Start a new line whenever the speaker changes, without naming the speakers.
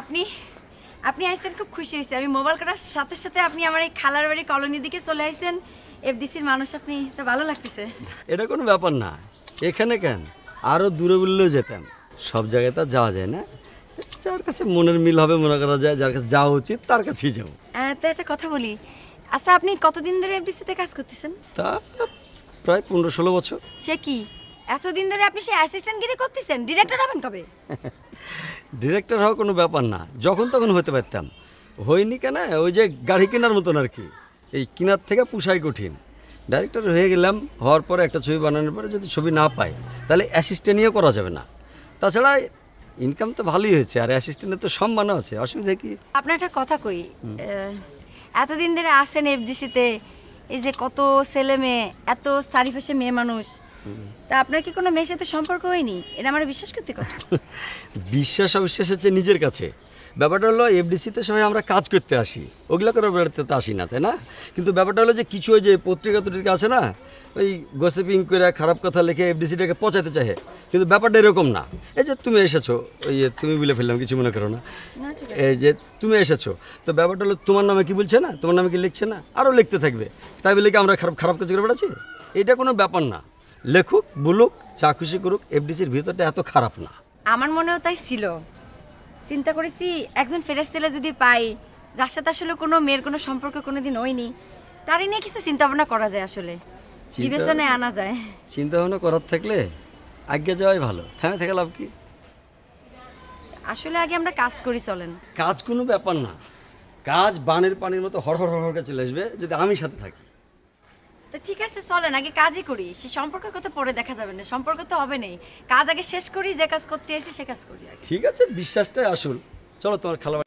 আপনি আপনি আইসেন খুব খুশি হয়েছে। আমি মোবাইল করার সাথে সাথে আপনি আমার এই খালার বাড়ি কলোনির দিকে চলে আইসেন। এফডিসির মানুষ আপনি তো ভালো লাগতেছে।
এটা কোনো ব্যাপার না। এখানে কেন? আরও দূরে বললেও যেতাম। সব জায়গায় তো যাওয়া যায় না। যার কাছে মনের মিল হবে মনে করা যায় যার কাছে যাওয়া উচিত তার কাছেই যাব।
তো একটা কথা বলি। আচ্ছা আপনি কতদিন ধরে এফডিসিতে কাজ করতেছেন?
তা প্রায় পনেরো ষোলো বছর।
সে কি? এতদিন ধরে আপনি সেই অ্যাসিস্ট্যান্ট গিরি করতেছেন? ডিরেক্টর হবেন কবে?
ডিরেক্টর হওয়া কোনো ব্যাপার না। যখন তখন হতে পারতাম। হয়নি কেন? ওই যে গাড়ি কেনার মতন আর কি। এই কেনার থেকে পুষাই কঠিন। ডাইরেক্টর হয়ে গেলাম হওয়ার পরে একটা ছবি বানানোর পরে যদি ছবি না পাই তাহলে অ্যাসিস্ট্যান্টও করা যাবে না। তাছাড়া ইনকাম তো ভালোই হয়েছে আর অ্যাসিস্ট্যান্টের তো সম্মানও আছে। অসুবিধা কি?
আপনার একটা কথা কই এতদিন ধরে আসেন এফডিসিতে এই যে কত ছেলে মেয়ে এত সারিফাসে মেয়ে মানুষ। তা আপনার কি কোনো মেয়ের সাথে সম্পর্ক হয়নি? এটা আমার বিশ্বাস করতে কষ্ট।
বিশ্বাস অবিশ্বাস হচ্ছে নিজের কাছে। ব্যাপারটা হলো এফডিসিতে সবাই আমরা কাজ করতে আসি। ওগুলো করে বেড়াতে তো আসি না তাই না? কিন্তু ব্যাপারটা হলো যে কিছু ওই যে পত্রিকা টত্রিকা আছে না ওই গসিপিং করে খারাপ কথা লিখে এফডিসিটাকে পচাতে চাহে। কিন্তু ব্যাপারটা এরকম না। এই যে তুমি এসেছ ওই যে তুমি বলে ফেললাম কিছু মনে করো না।
না
এই যে তুমি এসেছ তো ব্যাপারটা হলো তোমার নামে কি বলছে না? তোমার নামে কি লিখছে না? আরও লিখতে থাকবে। তাই বলে কি আমরা খারাপ খারাপ কাজ করে বেড়াচ্ছি? এটা কোনো ব্যাপার না। লেখুক বলুক যা খুশি করুক এফডিসির ভিতরটা এত খারাপ না।
আমার মনেও তাই ছিল। চিন্তা করেছি একজন ফেরেস ছেলে যদি পাই যার সাথে আসলে কোনো মেয়ের কোনো সম্পর্ক কোনোদিন হয়নি তারই নিয়ে কিছু চিন্তা ভাবনা করা যায় আসলে।
চিন্তা-
বিবেচনায় আনা যায়।
চিন্তা ভাবনা করার থাকলে আগে যাওয়াই ভালো। থেমে থেকে লাভ কি?
আসলে আগে আমরা কাজ করি চলেন।
কাজ কোনো ব্যাপার না। কাজ বানের পানির মতো হড় হড় করে চলে আসবে যদি আমি সাথে থাকি।
তো ঠিক আছে, চলেন, আগে কাজই করি। সে সম্পর্ক কত পরে দেখা যাবে না, সম্পর্ক তো হবে নেই। কাজ আগে শেষ করি, যে কাজ করতে এসে সে কাজ করি
ঠিক আছে, বিশ্বাসটাই আসল। চলো তোমার খালা